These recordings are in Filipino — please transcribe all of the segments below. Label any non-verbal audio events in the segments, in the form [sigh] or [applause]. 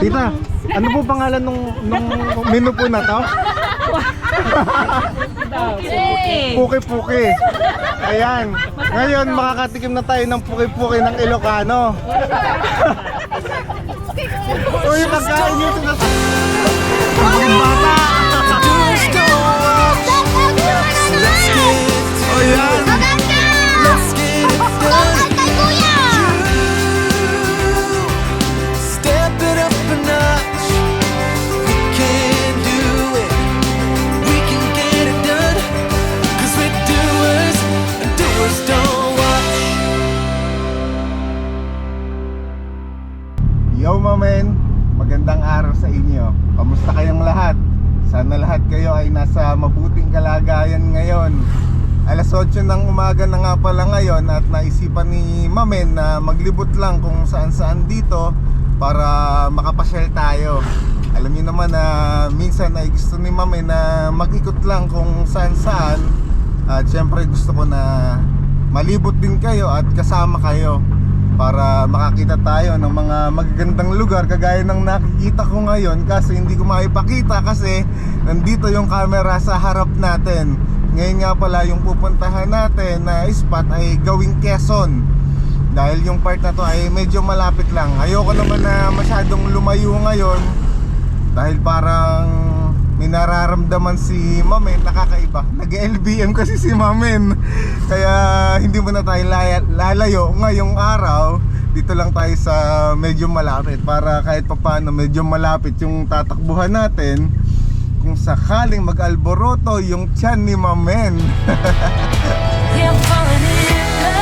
Tita, ano po pangalan nung, nung menu po na to? Puki-puki. Ayan. Ngayon, makakatikim na tayo ng puki-puki ng Ilocano. yung pagkain yung sinasabi. Ang bata. Yo mamen, magandang araw sa inyo. Kamusta kayong lahat? Sana lahat kayo ay nasa mabuting kalagayan ngayon. Alas 8 ng umaga na nga pala ngayon at naisipan ni Mamen na maglibot lang kung saan saan dito para makapasyal tayo. Alam niyo naman na minsan ay gusto ni Mamen na mag-ikot lang kung saan saan at syempre gusto ko na malibot din kayo at kasama kayo para makakita tayo ng mga magagandang lugar kagaya ng nakikita ko ngayon. Kasi hindi ko maipakita kasi nandito yung camera sa harap natin. Ngayon nga pala yung pupuntahan natin na spot ay gawing Quezon. Dahil yung part na to ay medyo malapit lang. Ayoko naman na masyadong lumayo ngayon dahil parang may nararamdaman si Mamen nakakaiba. nag-LBM kasi si Mamen. Kaya hindi mo na tayo lalayo ngayong araw. Dito lang tayo sa medyo malapit para kahit papano medyo malapit yung tatakbuhan natin. Kung sakaling mag-alboroto yung tiyan ni Mamen. [laughs] Yeah,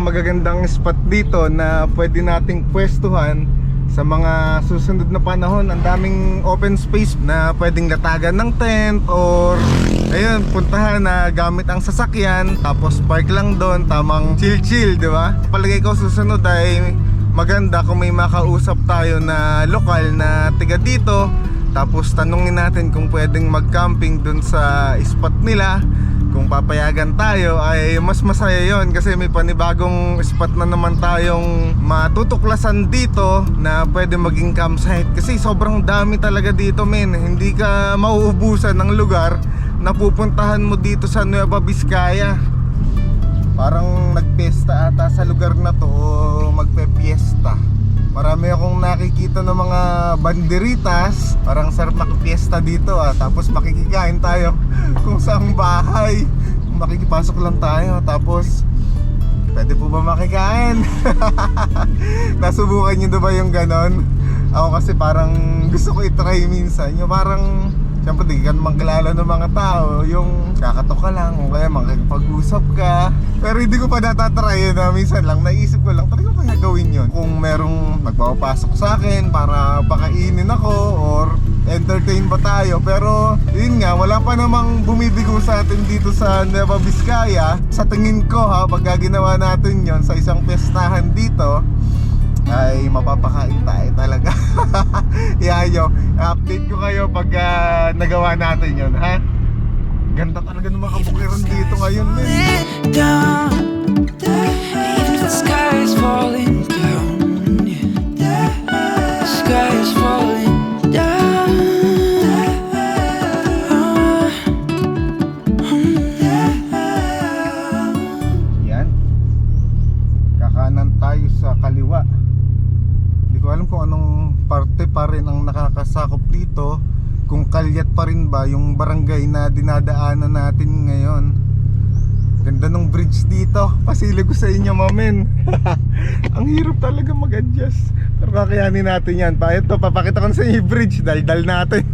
nakikitang magagandang spot dito na pwede nating pwestuhan sa mga susunod na panahon. Ang daming open space na pwedeng latagan ng tent or ayun puntahan na gamit ang sasakyan tapos park lang doon tamang chill chill di ba? Palagay ko susunod ay maganda kung may makausap tayo na lokal na tiga dito. Tapos tanungin natin kung pwedeng mag-camping dun sa spot nila kung papayagan tayo ay mas masaya yon kasi may panibagong spot na naman tayong matutuklasan dito na pwede maging campsite. Kasi sobrang dami talaga dito men. Hindi ka mauubusan ng lugar na pupuntahan mo dito sa Nueva Vizcaya. Parang nagpesta ata sa lugar na to o magpe-fiesta Marami akong nakikita ng mga banderitas Parang sarap makipiesta dito ah Tapos makikikain tayo [laughs] kung saang bahay Makikipasok lang tayo Tapos Pwede po ba makikain? [laughs] Nasubukan nyo ba yung ganon? Ako kasi parang gusto ko itry minsan Yung parang Siyempre di ka naman kilala ng mga tao. Yung kakatok ka lang O kaya makikipag-usap ka. Pero hindi ko pa natatry na Minsan lang naisip ko lang Talaga kaya gawin yun? Kung merong magpapasok sa akin Para pakainin ako Or entertain ba tayo. Pero yun nga Wala pa namang bumibigo sa atin dito sa Nueva Vizcaya. Sa tingin ko ha Pag ginawa natin yon sa isang pestahan dito ay mapapakain tayo talaga. [laughs] Yayo, update ko kayo pag ah, nagawa natin yon ha? Ganda talaga ng mga kabukiran dito ngayon men. Even the sky is falling pa rin ang nakakasakop dito Kung kalyat pa rin ba yung barangay na dinadaanan natin ngayon. Ganda ng bridge dito. Pasili ko sa inyo mamen [laughs] Ang hirap talaga mag-adjust. Pero kakayanin natin yan. Pa Ito papakita ko sa inyo yung bridge. Daldal natin.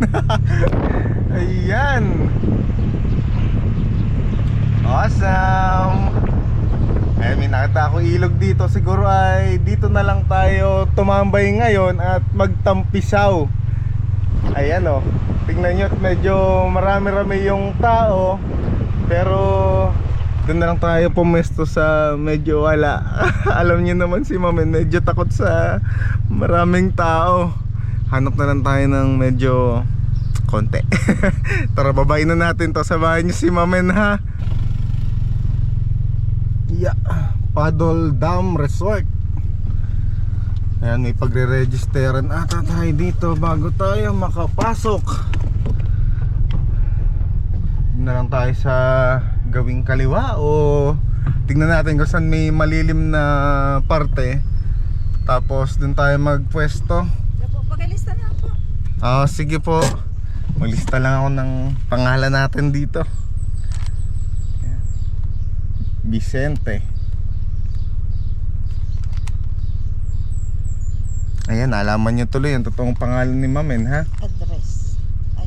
[laughs] Ayan. Awesome ay may nakita ako ilog dito Siguro ay dito na lang tayo tumambay ngayon At magtampisaw Ayan o Tingnan nyo medyo marami-rami yung tao Pero Doon na lang tayo pumesto sa medyo wala. [laughs] Alam niyo naman si Mamen, medyo takot sa maraming tao. Hanap na lang tayo ng medyo konti. [laughs] Tara, babayin na natin to. Samahan niyo si Mamen ha. Yeah. Paddle Dam Resort. Ayan, may pagre-registeran ata tayo dito bago tayo makapasok. Na lang tayo sa gawing kaliwa o tignan natin kung saan may malilim na parte. Tapos doon tayo magpwesto. Po, pakilista na po. Ah, sige po. Maglista lang ako ng pangalan natin dito. Vicente. Ayan, alaman nyo tuloy ang totoong pangalan ni Mamen ha. Address. Ay.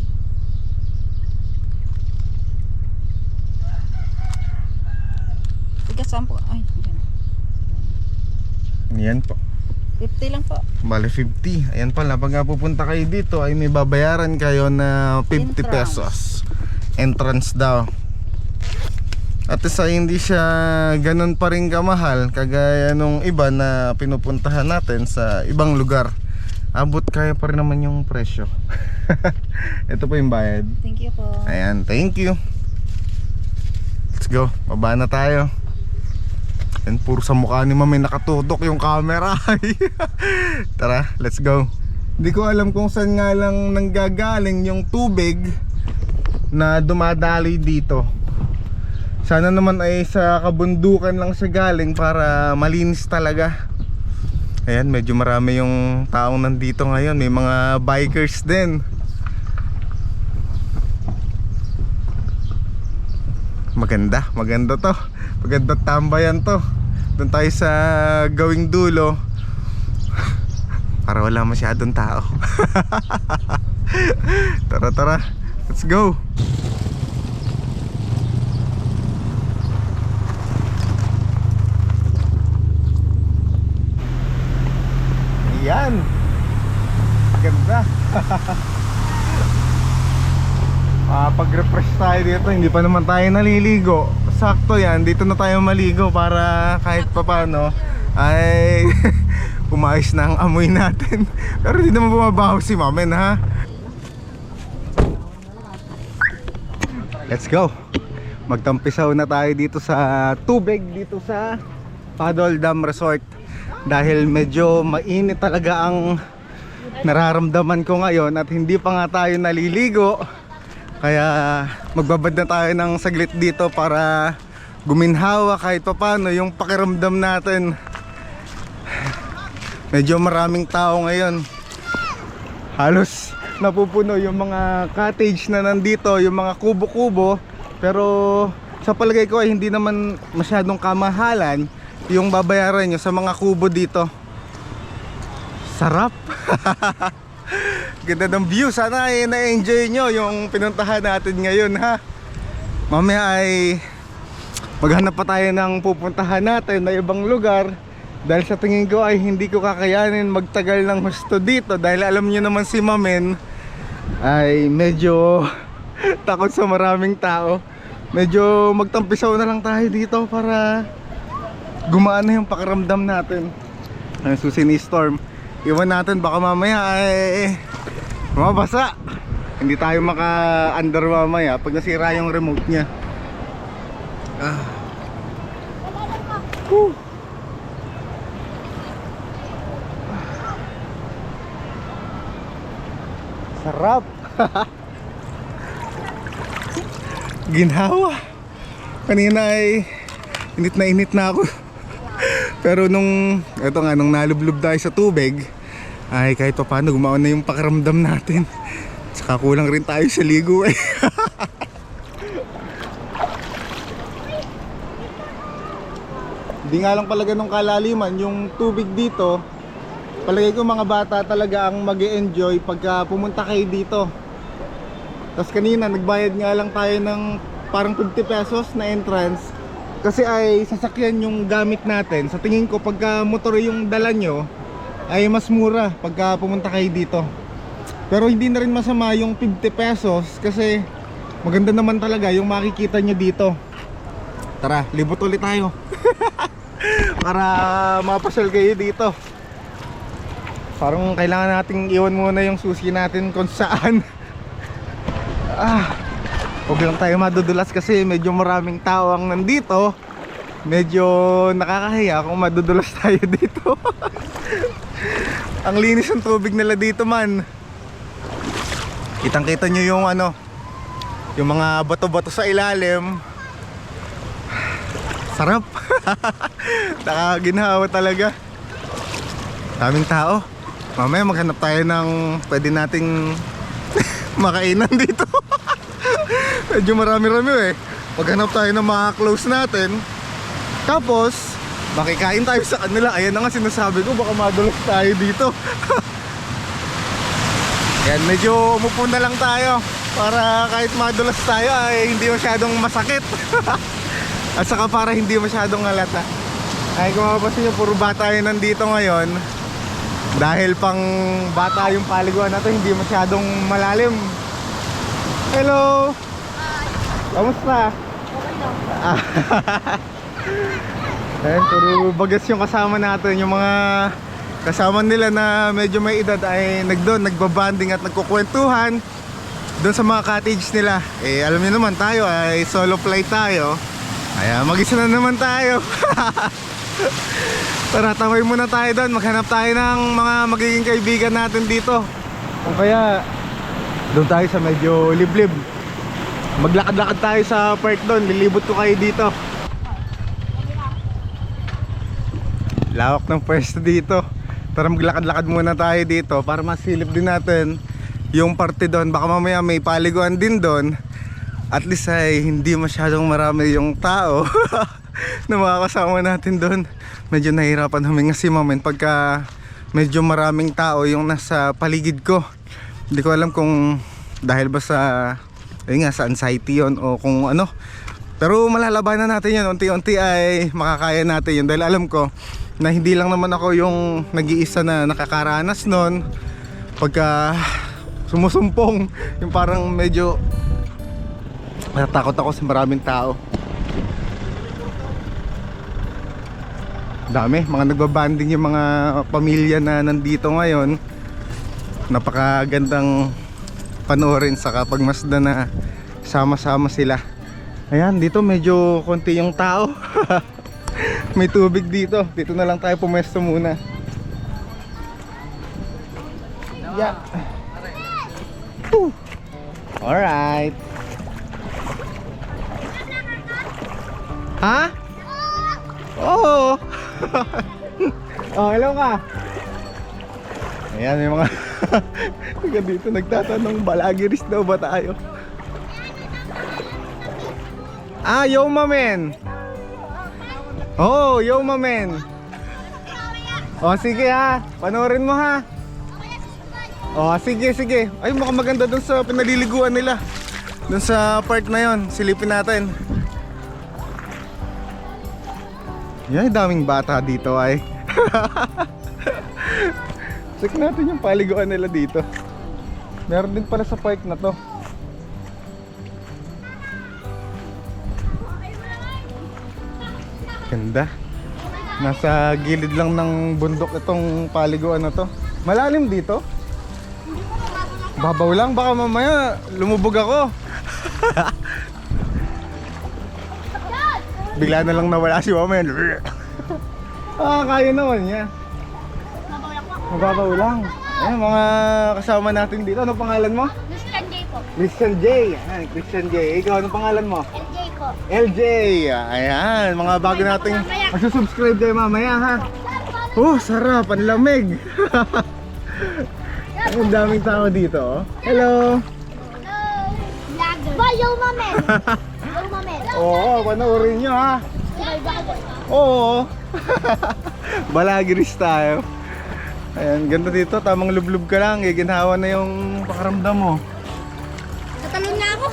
Tiga saan po? Ay, yan. Ayan po. 50 lang po. Bale 50. Ayan pala, pag nga pupunta kayo dito ay may babayaran kayo na 50 Entrance. pesos. Entrance daw. At isa hindi siya ganun pa rin kamahal kagaya nung iba na pinupuntahan natin sa ibang lugar. Abot kaya pa rin naman yung presyo. [laughs] Ito po yung bayad. Thank you po. Ayan, thank you. Let's go. Baba na tayo. And puro sa mukha ni Mami nakatutok yung camera. [laughs] Tara, let's go. Hindi ko alam kung saan nga lang nanggagaling yung tubig na dumadaloy dito. Sana naman ay sa kabundukan lang siya galing para malinis talaga. Ayan, medyo marami yung taong nandito ngayon. May mga bikers din. Maganda, maganda to. Maganda tambayan to. Doon tayo sa gawing dulo. Para wala masyadong tao. [laughs] tara, tara. Let's go. Ayan. [laughs] Ah, pag-refresh tayo dito, hindi pa naman tayo naliligo. Sakto 'yan, dito na tayo maligo para kahit papaano ay [laughs] umayos na ang amoy natin. [laughs] Pero hindi naman bumabaho si Mamen ha. Let's go. Magtampisaw na tayo dito sa tubig dito sa Paddle Dam Resort dahil medyo mainit talaga ang nararamdaman ko ngayon at hindi pa nga tayo naliligo kaya magbabad na tayo ng saglit dito para guminhawa kahit papano yung pakiramdam natin. Medyo maraming tao ngayon. Halos napupuno yung mga cottage na nandito, yung mga kubo-kubo. Pero sa palagay ko ay hindi naman masyadong kamahalan yung babayaran nyo sa mga kubo dito. Sarap! [laughs] Ganda ng view. Sana ay na-enjoy nyo yung pinuntahan natin ngayon ha. Mamaya ay maghanap pa tayo ng pupuntahan natin na ibang lugar. Dahil sa tingin ko ay hindi ko kakayanin magtagal ng husto dito. Dahil alam nyo naman si Mamen ay medyo [laughs] takot sa maraming tao. Medyo magtampisaw na lang tayo dito para gumaan na yung pakiramdam natin. Ang susi ni Storm. Iwan natin baka mamaya ay mabasa. Hindi tayo maka-under mamaya pag nasira yung remote niya. Ah. Whew. Sarap. [laughs] Ginhawa. Kanina ay init na init na ako. Pero nung eto nga nung nalublob tayo sa tubig ay kahit pa paano gumawa na yung pakiramdam natin. [laughs] Saka kulang rin tayo sa ligo eh. [laughs] Hindi nga lang pala ganun kalaliman yung tubig dito. Palagay ko mga bata talaga ang mag enjoy pagka pumunta kayo dito. Tapos kanina nagbayad nga lang tayo ng parang 50 pesos na entrance. Kasi ay sasakyan yung gamit natin. Sa tingin ko pagka motor yung dala nyo ay mas mura pagka pumunta kayo dito. Pero hindi na rin masama yung 50 pesos kasi maganda naman talaga yung makikita nyo dito. Tara, libot ulit tayo. [laughs] Para mapasyal kayo dito. Parang kailangan nating iwan muna yung susi natin kung saan. [laughs] ah, huwag lang tayo madudulas kasi medyo maraming tao ang nandito. Medyo nakakahiya kung madudulas [laughs] tayo dito. ang linis ng tubig nila dito man. Kitang kita nyo yung ano, yung mga bato-bato sa ilalim. Sarap. [laughs] Nakaginhawa talaga. Daming tao. Mamaya maghanap tayo ng pwede nating [laughs] makainan dito. [laughs] Medyo marami-rami eh. Maghanap tayo ng mga close natin. Tapos, makikain tayo sa kanila. Ayan na nga sinasabi ko, baka madulas tayo dito. [laughs] Yan, medyo umupo na lang tayo para kahit madulas tayo ay hindi masyadong masakit. [laughs] At saka para hindi masyadong halata. Ay kung mapapansin nyo, puro bata yun nandito ngayon. Dahil pang bata yung paliguan natin, hindi masyadong malalim. Hello! Kamusta? Ayan, puro bagas yung kasama natin. Yung mga kasama nila na medyo may edad ay nagdoon, nagbabanding at nagkukwentuhan doon sa mga cottage nila. Eh, alam niyo naman tayo ay solo flight tayo. Kaya mag-isa na naman tayo. [laughs] Tara, taway muna tayo doon. Maghanap tayo ng mga magiging kaibigan natin dito. O kaya, doon tayo sa medyo liblib. Maglakad-lakad tayo sa park doon. Lilibot ko kayo dito. Lawak ng pwesto dito. Tara maglakad-lakad muna tayo dito para masilip din natin yung parte doon. Baka mamaya may paliguan din doon. At least ay hindi masyadong marami yung tao [laughs] na makakasama natin doon. Medyo nahirapan huminga si Mamen pagka medyo maraming tao yung nasa paligid ko. Hindi ko alam kung dahil ba sa ayun nga sa anxiety yon o kung ano. Pero malalabanan natin yan. Unti-unti ay makakaya natin yun. Dahil alam ko na hindi lang naman ako yung nag-iisa na nakakaranas nun. Pagka sumusumpong, yung parang medyo natatakot ako sa maraming tao. Dami, mga nagbabanding yung mga pamilya na nandito ngayon. Napakagandang panoorin sa kapagmasda na sama-sama sila. Ayan, dito medyo konti yung tao. [laughs] May tubig dito. Dito na lang tayo pumesto muna. Yeah. Whew. Alright. Ha? Oo. [laughs] oh, hello ka. Ayan, may mga [laughs] taga dito nagtatanong balagiris daw ba tayo? Ah, yo mamen. Oh, yo mamen. Oh, sige ha. Panoorin mo ha. Oh, sige, sige. Ay, mukhang maganda dun sa pinaliliguan nila. Dun sa part na yon, silipin natin. Yan, daming bata dito ay. [laughs] Check natin yung paliguan nila dito. Meron din pala sa park na to. Ganda. Nasa gilid lang ng bundok itong paliguan na to. Malalim dito? Babaw lang, baka mamaya lumubog ako. [laughs] Bigla na lang nawala si Mama yan. [laughs] ah, kaya naman niya. Mababaw lang. Ayan, mga kasama natin dito. Ano pangalan mo? Christian J po. Christian J. Ayan, Christian J. Ikaw, ano pangalan mo? LJ po. LJ. Ayan, mga bago nating magsusubscribe kayo mamaya ha. Oh, sarap. Ang lamig. [laughs] Ang daming tao dito. oh. Hello. Vlogger. Ba, yo mamen. [laughs] Yo mamen. Oo, panoorin nyo ha. Oo. [laughs] Balagiris tayo. Ayan, ganda dito. Tamang lublub ka lang. Giginhawa na yung pakaramdam mo. Tatalon na ako.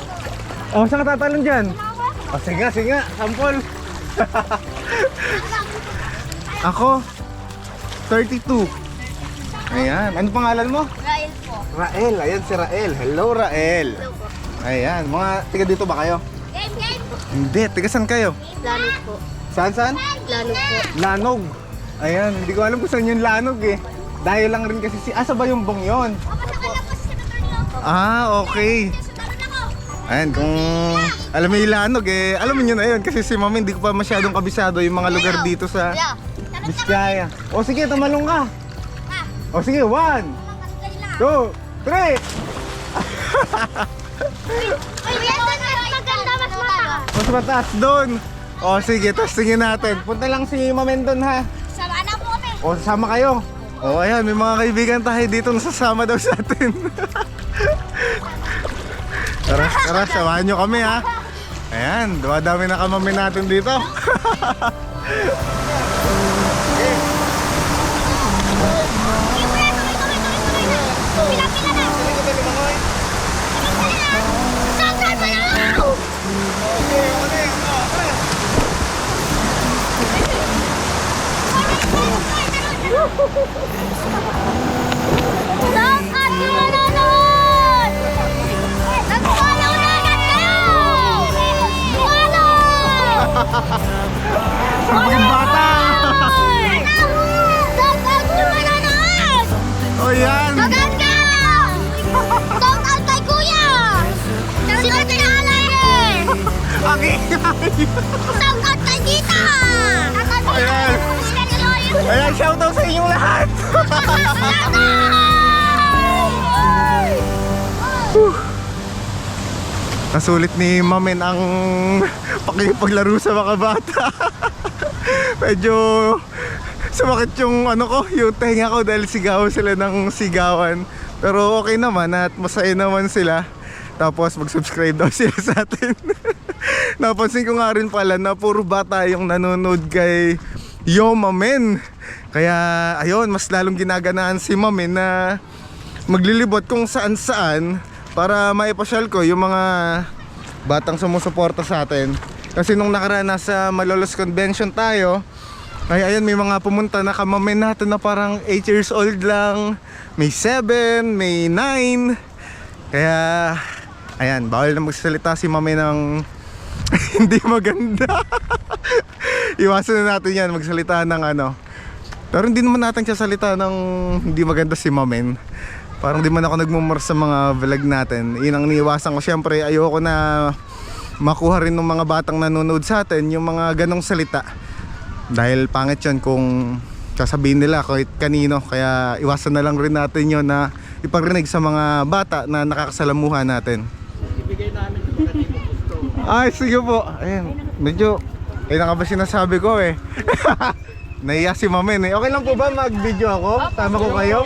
Oh, saan ka tatalon dyan? Oh, sige sige. Sampol. [laughs] Ako, 32. Ayan. Ano pangalan mo? Rael po. Rael. Ayan si Rael. Hello, Rael. Hello po. Ayan. Mga tiga dito ba kayo? Game, game. Hindi, tiga saan kayo? Lanog po. Saan saan? Lanog po. Lanog. Ayan, hindi ko alam kung saan yung lanog eh. Dahil lang rin kasi si... Asa ba yung bong yun? Ah, okay. Ayan, kung alam mo yung lanog eh, alam niyo na yun kasi si mami hindi ko pa masyadong kabisado yung mga lugar dito sa Biskaya. O sige, tumalong ka. O sige, one, two, three. Mas mataas. Doon. O sige, testingin natin. Punta lang si Mamen doon ha. Sama na po kami. O sasama kayo. O ayan, may mga kaibigan tayo dito na sasama daw sa atin. [laughs] tara, tara, samahan nyo kami ha. Ayan, dumadami na kamami natin dito. [laughs] Ha ha ha! Nasulit ni Mamen ang [laughs] pakipaglaro sa mga bata. [laughs] Medyo sumakit yung ano ko, yung tenga ko dahil sigaw sila ng sigawan. Pero okay naman at masaya naman sila. Tapos mag-subscribe daw [laughs] sila sa atin. Napansin ko nga rin pala na puro bata yung nanonood kay Yo Mamen. Kaya ayun, mas lalong ginaganaan si Mamen na maglilibot kung saan saan para maipasyal ko yung mga batang sumusuporta sa atin. Kasi nung nakaraan nasa Malolos Convention tayo, ay ayun may mga pumunta na kamamen natin na parang 8 years old lang, may 7, may 9. Kaya ayan, bawal na magsalita si mami ng [laughs] hindi maganda. Iwasan na natin yan, magsalita ng ano. Pero hindi naman natin sasalita ng hindi maganda si Mamen. Parang di man ako nagmumura sa mga vlog natin. Yun ang niiwasan ko. Siyempre, ayoko na makuha rin ng mga batang nanonood sa atin yung mga ganong salita. Dahil pangit yun kung sasabihin nila kahit kanino. Kaya iwasan na lang rin natin yun na iparinig sa mga bata na nakakasalamuhan natin. Ay, sige po. Ayan, medyo, ayun na nga ba sinasabi ko eh. [laughs] Naiya si Mamen eh. Okay lang po ba mag-video ako? Tama ko kayo?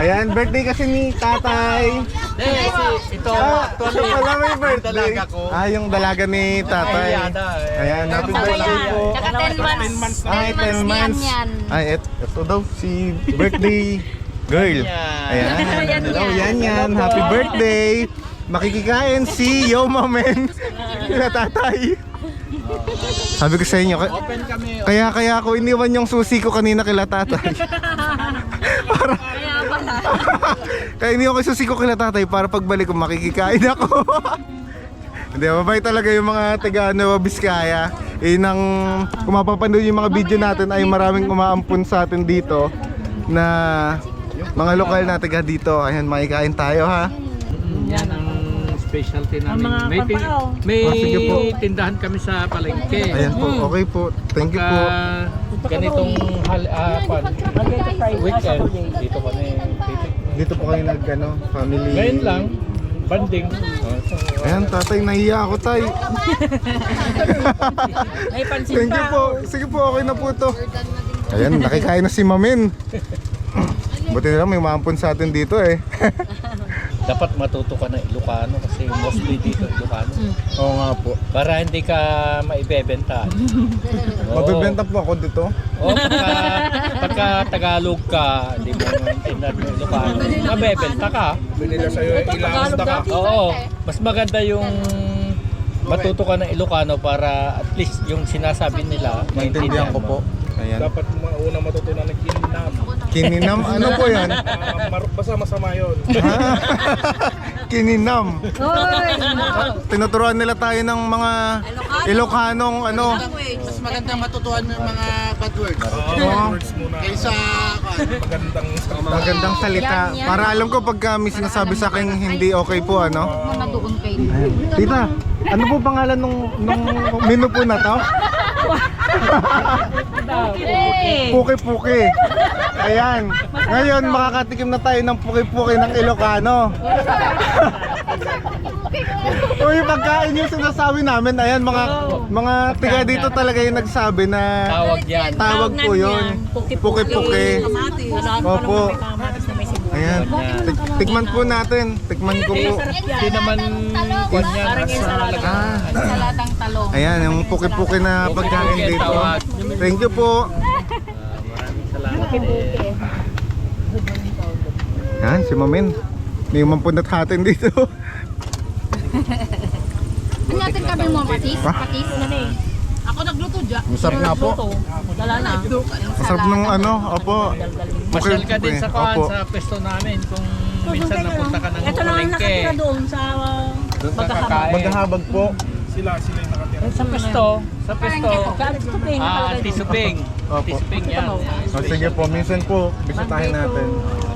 Ayan, birthday kasi ni tatay. Eh, si, ito, Ah, siya pala may birthday. dalaga ko. Ah, yung dalaga ni tatay. Ayan, happy birthday po. Tsaka 10 months. Ay, 10 months. yan. Ay, et, ito daw, si birthday girl. Ayan. Hello, yan yan. Happy birthday. Makikikain si Yo Mamen. Kila tatay. Sabi ko sa inyo, ka- Open kami. kaya kaya ako iniwan yung susi ko kanina kila tatay. para Kaya iniwan ko yung susi ko kila tatay para pagbalik ko makikikain ako. Hindi, mabait talaga yung mga taga Nueva Vizcaya. Eh, nang kung mapapanood yung mga video natin ay maraming umaampun sa atin dito na mga lokal na taga dito. Ayan, makikain tayo ha. Ang specialty namin. mga may, tin- pampao. may Ah, sige po. tindahan kami sa palengke. Ayan po, okay po. Thank you po. Pagka ganitong hal, ah, pan, weekend, dito kami. Dito. Dito po kayo nag ano, family. Ngayon lang, banding. Oh, so, Ayan, tatay, nahiya ako, tay. [laughs] May pansin Thank you po. Sige po, okay na po to. Ayan, nakikain na si Mamin. Buti na lang may maampun sa atin dito eh. [laughs] dapat matuto ka ng Ilocano kasi mostly dito Ilocano. Oo nga po. Para hindi ka maibebenta. [laughs] Oo. Mabibenta po ako dito. O pagka, pagka Tagalog ka, hindi mo maintindihan ng Ilocano, mabebenta ka. Binila sa'yo ilamos na ka. Oo, mas maganda yung matuto ka ng Ilocano para at least yung sinasabi nila Maintindihan ko po. Ayan. Dapat mga unang matutunan ng kinam. Kininam, ano po yan? Ah, mar- basta masama yun. Kininam. Tinuturuan nila tayo ng mga Ilocanong ano. Mas magandang matutuhan ng mga bad words. Oo, words muna. Kaysa, Magandang salita. Magandang salita. Para alam ko pagka may sinasabi sa akin hindi okay po ano. Tita, ano po pangalan nung nung menu po na to? [laughs] Puki-puki. Ayan. Ngayon makakatikim na tayo ng puki-puki ng Ilocano. [laughs] Uy, pagkain yung sinasabi namin, ayan mga mga tiga dito talaga yung nagsabi na Tawag yan. tawag po yun. Puki-puki. Opo. Ayan. Tik- tikman po natin. Tikman ko po. Hindi naman kwan. Nasa laga. Ah. Salatang talong. Ayan, yung puki-puki na pagkain dito. Thank you po. Salamat. Yan, si Mamin. May umampunat hatin dito. Ano natin kami mo, patis? Patis? ako nagluto dyan. Masarap nga po. Wala na. Masarap nung ano, opo. Masyal ka din sa kuhan sa pwesto namin kung minsan napunta ka ng Ito lang ang palengke. nakatira doon sa Doon kakain. Maghahabag po. Sila, sila yung nakatira. Sa pwesto. Sa pwesto. Galit ko din. Ah, tisuping. Opo. Tisuping yan. O sige po, minsan po, bisitahin natin.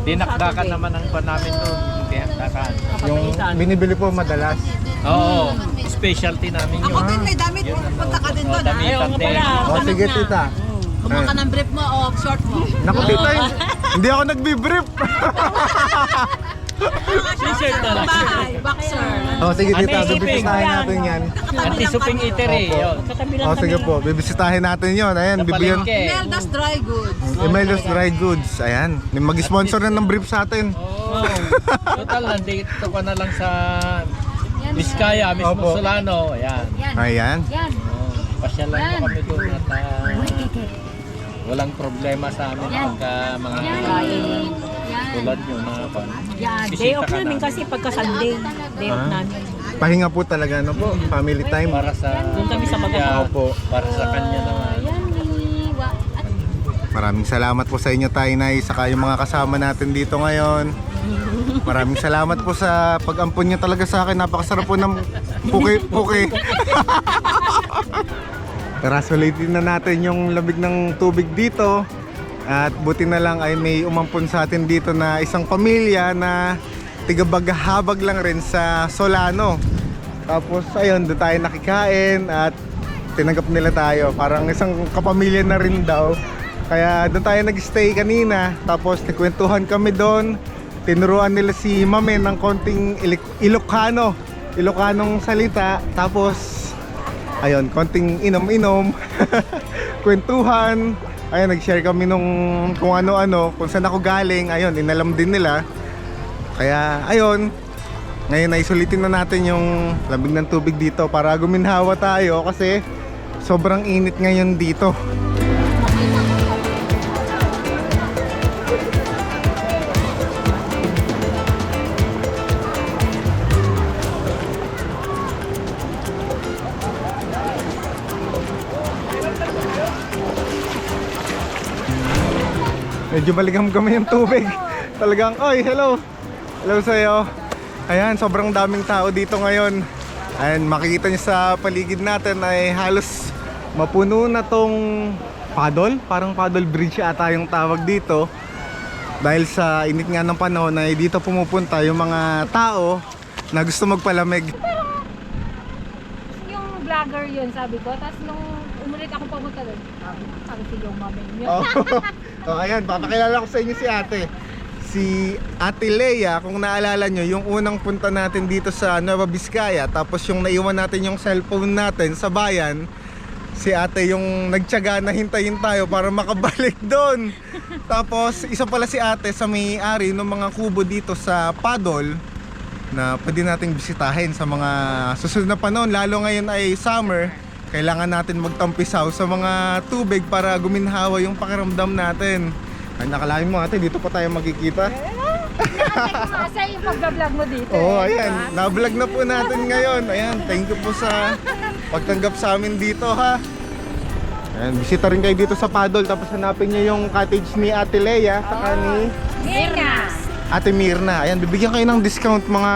Dinakdakan naman ang pa namin doon. Dinakdakan. Yung binibili po madalas. Oo. Specialty namin yun. Ako din may damit. Punta ka din doon. ha? damitan Ayaw din. pala. O sige tita. Kumuha ka ng brief mo o short mo. Naku tita, hindi ako nagbibrief. [laughs] T-shirt na lang. Bahay, boxer. O sige tita, Ano, bibisitahin natin yan. Antisuping eatery. Opo. Yun. Katabi lang O kami sige po, bibisitahin natin yon. Ayan, Sa bibigyan. palengke. Melda's Dry Goods. Emelos Dry Goods. Ayan, may mag-sponsor na ng brief sa atin. Oo. Total, nandito ka na lang sa Vizcaya, mismo Opo. Solano. Ayan. Yan. Ayan. Yan. Oh, pasyal lang po kami doon at ah, walang problema sa amin pagka mga Yan. Tulad nyo mga pan. Bisita Day off ka namin na. kasi pagka Sunday. Day off Ah. namin. Pahinga po talaga, ano po? Family time. Para sa Doon kami sa kanya, Opo. para sa kanya naman. Maraming salamat po sa inyo, Tainay, saka yung mga kasama natin dito ngayon. Maraming salamat po sa pag-ampon nyo talaga sa akin. Napakasarap po ng puki-puki. Tara, [laughs] sulitin na natin yung labig ng tubig dito. At buti na lang ay may umampon sa atin dito na isang pamilya na tigabaghabag lang rin sa Solano. Tapos ayun, doon tayo nakikain at tinanggap nila tayo. Parang isang kapamilya na rin daw. Kaya doon tayo nag-stay kanina. Tapos nagkwentuhan kami doon. Tinuruan nila si Mame ng konting Ilocano. Ilocanong salita. Tapos, ayun, konting inom-inom. [laughs] Kwentuhan. Ayun, nag-share kami nung kung ano-ano. Kung saan ako galing. Ayun, inalam din nila. Kaya, ayun, ngayon ay na natin yung lamig ng tubig dito para guminhawa tayo kasi sobrang init ngayon dito. Medyo baligam kami yung tubig. [laughs] Talagang, oy, hello. Hello sa'yo. Ayan, sobrang daming tao dito ngayon. Ayan, makikita niyo sa paligid natin ay halos mapuno na tong paddle. Parang paddle bridge ata yung tawag dito. Dahil sa init nga ng panahon ay dito pumupunta yung mga tao na gusto magpalamig. yung vlogger yun, sabi ko. Tapos nung umulit ako papunta doon, sabi, sabi si yung mami yun. Oh. [laughs] oh, ayan, papakilala ko sa inyo si ate. Si Ate Leia, kung naalala nyo, yung unang punta natin dito sa Nueva Vizcaya, tapos yung naiwan natin yung cellphone natin sa bayan, si ate yung nagtyaga na hintayin tayo para makabalik [laughs] doon. Tapos, isa pala si ate sa may-ari ng mga kubo dito sa Padol na pwede nating bisitahin sa mga susunod na panahon. Lalo ngayon ay summer, kailangan natin magtampisaw sa mga tubig para guminhawa yung pakiramdam natin. Ay, nakalain mo ate, dito pa tayo magkikita. Kasi yung pag-vlog mo dito. Oo, oh, eh, ayan. diba? Na-vlog na po natin ngayon. Ayan, thank you po sa pagtanggap sa amin dito ha. Ayan, bisita rin kayo dito sa Padol tapos hanapin niyo yung cottage ni Ate Leia saka ni Mirna. Ate Mirna. Ayan, bibigyan kayo ng discount mga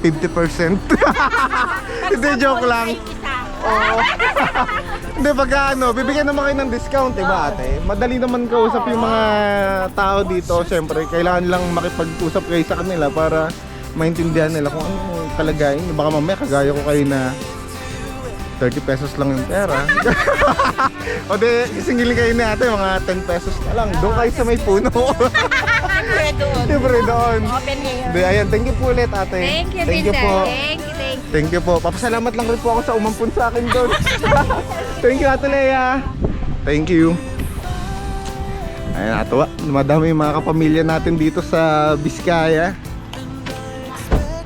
50%. [laughs] Hindi, joke lang. Oo. [laughs] Hindi, pag ano, bibigyan naman kayo ng discount, diba ate? Madali naman kausap yung mga tao dito. Siyempre, kailangan lang makipag-usap kayo sa kanila para maintindihan nila kung ano yung kalagayan. Baka mamaya kagaya ko kayo na 30 pesos lang yung pera. [laughs] o di, isingilin kayo ni ate, mga 10 pesos na lang. Doon kayo sa may puno. [laughs] Siyempre doon. Open ngayon. Di, ayan, thank you po ulit ate. Thank you, thank you po. Thank you, thank you. Thank you po. Papasalamat lang rin po ako sa umampun sa akin doon. [laughs] Thank you, Ate Lea. Thank you. Ayan, natuwa. Madami yung mga kapamilya natin dito sa Biskaya.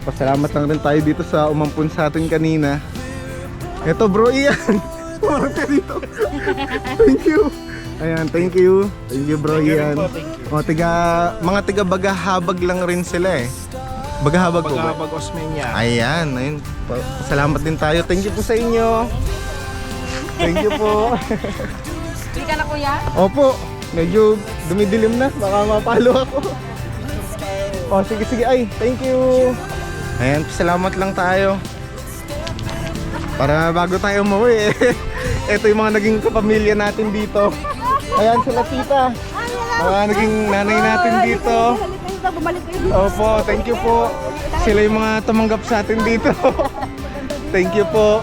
Pasalamat lang rin tayo dito sa umampun sa atin kanina. Ito bro, Ian. [laughs] Pumarap ka dito. [laughs] thank you. Ayan, thank you. Thank you bro, Ian. O, tiga, mga tiga bagahabag lang rin sila eh. Bagahabag po ba? Pagkabag Osmeña. Ayan, ayun. Pa- Salamat din tayo. Thank you po sa inyo. Thank you po. Hindi ka na kuya? Opo, medyo dumidilim na. Baka mapalo ako. Oh, sige, sige. Ay, thank you. Ayan, salamat lang tayo. Para bago tayo umuwi, eh. [laughs] Ito yung mga naging kapamilya natin dito. Ayan sila tita. Mga naging nanay natin dito. Bumalik kayo. Opo, thank you po. Sila yung mga tumanggap sa atin dito. [laughs] thank you po.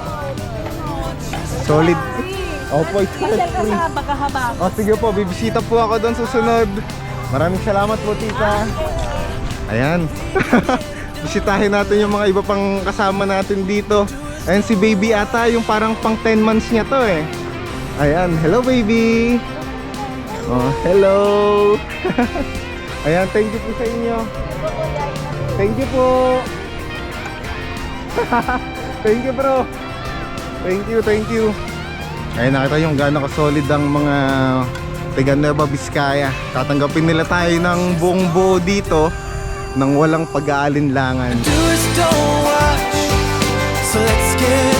Solid. Opo, it's Pasyal ka sa Bagahaba. O sige po, bibisita po ako doon susunod. Maraming salamat po tita. Ayan. [laughs] Bisitahin natin yung mga iba pang kasama natin dito. Ayan si baby ata, yung parang pang 10 months niya to eh. Ayan, hello baby. Oh, hello. [laughs] Ayan, thank you po sa inyo. Thank you po. [laughs] thank you bro. Thank you, thank you. Ayun nakita yung gaano ka-solid ang mga taga Nueva. Tatanggapin nila tayo ng buong buo dito nang walang pag-aalinlangan. So let's get